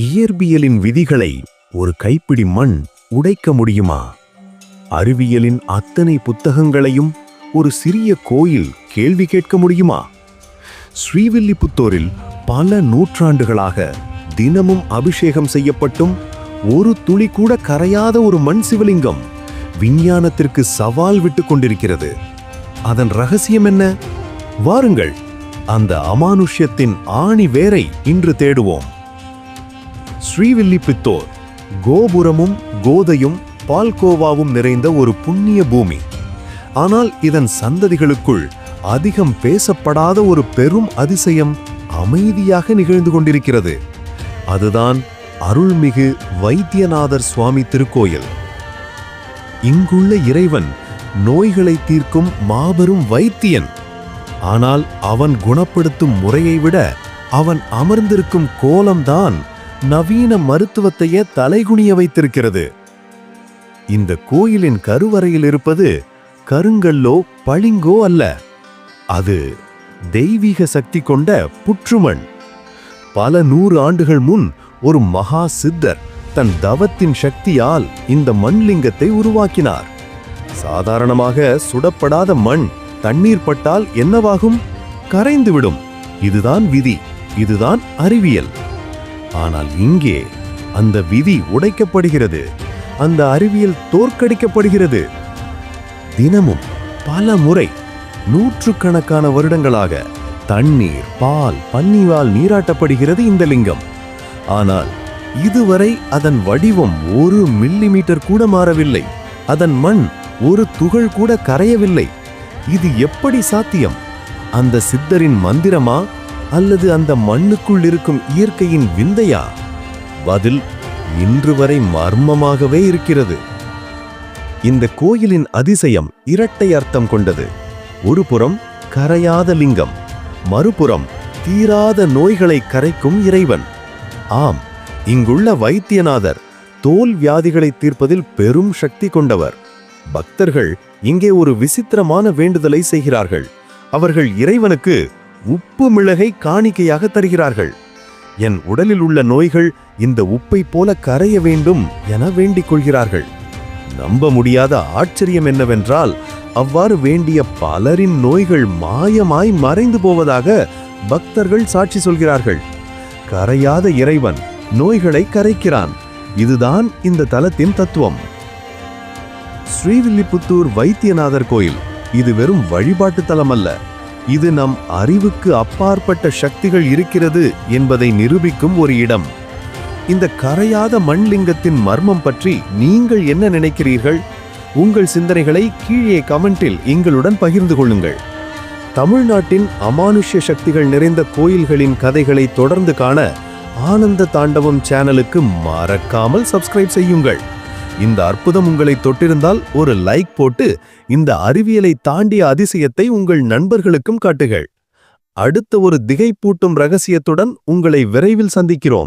இயற்பியலின் விதிகளை ஒரு கைப்பிடி மண் உடைக்க முடியுமா? அறிவியலின் அத்தனை புத்தகங்களையும் ஒரு சிறிய கோயில் கேள்வி கேட்க முடியுமா? ஸ்ரீவில்லிபுத்தூரில் பல நூற்றாண்டுகளாக தினமும் அபிஷேகம் செய்யப்பட்டும் ஒரு துளி கூட கரையாத ஒரு மண் சிவலிங்கம் விஞ்ஞானத்திற்கு சவால் விட்டு கொண்டிருக்கிறது. அதன் ரகசியம் என்ன? வாருங்கள் அந்த அமானுஷ்யத்தின் ஆணி வேரை இன்று தேடுவோம். ஸ்ரீவில்லிபுத்தூர் கோபுரமும் கோதையும் பால்கோவாவும் நிறைந்த ஒரு புண்ணிய பூமி. ஆனால் இதன் சந்ததிகளுக்குள் அதிகம் பேசப்படாத ஒரு பெரும் அதிசயம் அமைதியாக நிகழ்ந்து கொண்டிருக்கிறது. அதுதான் அருள்மிகு வைத்தியநாதர் சுவாமி திருக்கோயில். இங்குள்ள இறைவன் நோய்களை தீர்க்கும் மாபெரும் வைத்தியன். ஆனால் அவன் குணப்படுத்தும் முறையை விட அவன் அமர்ந்திருக்கும் கோலம்தான் நவீன மருத்துவத்தையே தலைகுனிய வைத்திருக்கிறது. இந்த கோயிலின் கருவறையில் இருப்பது கருங்கல்லோ பளிங்கோ அல்ல. அது தெய்வீக சக்தி கொண்ட புற்றுமண். பல நூறு ஆண்டுகள் முன் ஒரு மகா சித்தர் தன் தவத்தின் சக்தியால் இந்த மண்லிங்கத்தை உருவாக்கினார். சாதாரணமாக சுடப்படாத மண் தண்ணீர் பட்டால் என்னவாகும்? கரைந்துவிடும். இதுதான் விதி. இதுதான் அறிவியல். ஆனால் இங்கே அந்த விதி உடைக்கப்படுகிறது. அந்த அறிவியல் தோற்கடிக்கப்படுகிறது. தினமும் பல முறை நூற்றுக்கணக்கான வருடங்களாக தண்ணீர் பால் பன்னிவால் நீராட்டப்படுகிறது இந்த லிங்கம். ஆனால் இதுவரை அதன் வடிவம் ஒரு மில்லிமீட்டர் கூட மாறவில்லை. அதன் மண் ஒரு துகள் கூட கரையவில்லை. இது எப்படி சாத்தியம்? அந்த சித்தரின் மந்திரமா? அல்லது அந்த மண்ணுக்குள் இருக்கும் இயற்கையின் விந்தையா? பதில் இன்று வரை மர்மமாகவே இருக்கிறது. இந்த கோயிலின் அதிசயம் இரட்டை அர்த்தம் கொண்டது. ஒரு புறம் கரையாத லிங்கம் மறுபுறம் தீராத நோய்களை கரைக்கும் இறைவன். ஆம் இங்குள்ள வைத்தியநாதர் தோல் வியாதிகளை தீர்ப்பதில் பெரும் சக்தி கொண்டவர். பக்தர்கள் இங்கே ஒரு விசித்திரமான வேண்டுதலை செய்கிறார்கள். அவர்கள் இறைவனுக்கு உப்பு மிளகை காணிக்கையாக தருகிறார்கள். என் உடலில் உள்ள நோய்கள் இந்த உப்பை போல கரைய வேண்டும் என வேண்டிக் கொள்கிறார்கள். நம்ப முடியாத ஆச்சரியம் என்னவென்றால் அவ்வாறு வேண்டிய பலரின் நோய்கள் மாயமாய் மறைந்து போவதாக பக்தர்கள் சாட்சி சொல்கிறார்கள். கரையாத இறைவன் நோய்களை கரைக்கிறான். இதுதான் இந்த தலத்தின் தத்துவம். ஸ்ரீவில்லிபுத்தூர் வைத்தியநாதர் கோயில் இது வெறும் வழிபாட்டு தலம் அல்ல இது நம் அறிவுக்கு அப்பாற்பட்ட சக்திகள் இருக்கிறது என்பதை நிரூபிக்கும் ஒரு இடம். இந்த கரையாத மண்லிங்கத்தின் மர்மம் பற்றி நீங்கள் என்ன நினைக்கிறீர்கள்? உங்கள் சிந்தனைகளை கீழே கமெண்டில் எங்களுடன் பகிர்ந்து கொள்ளுங்கள். தமிழ்நாட்டின் அமானுஷ்ய சக்திகள் நிறைந்த கோயில்களின் கதைகளை தொடர்ந்து காண ஆனந்த தாண்டவம் சேனலுக்கு மறக்காமல் சப்ஸ்கிரைப் செய்யுங்கள். இந்த அற்புதம் உங்களை தொட்டிருந்தால் ஒரு லைக் போட்டு இந்த அறிவியலை தாண்டிய அதிசயத்தை உங்கள் நண்பர்களுக்கும் காட்டுகள் அடுத்த ஒரு திகைப்பூட்டும் ரகசியத்துடன் உங்களை விரைவில் சந்திக்கிறோம்.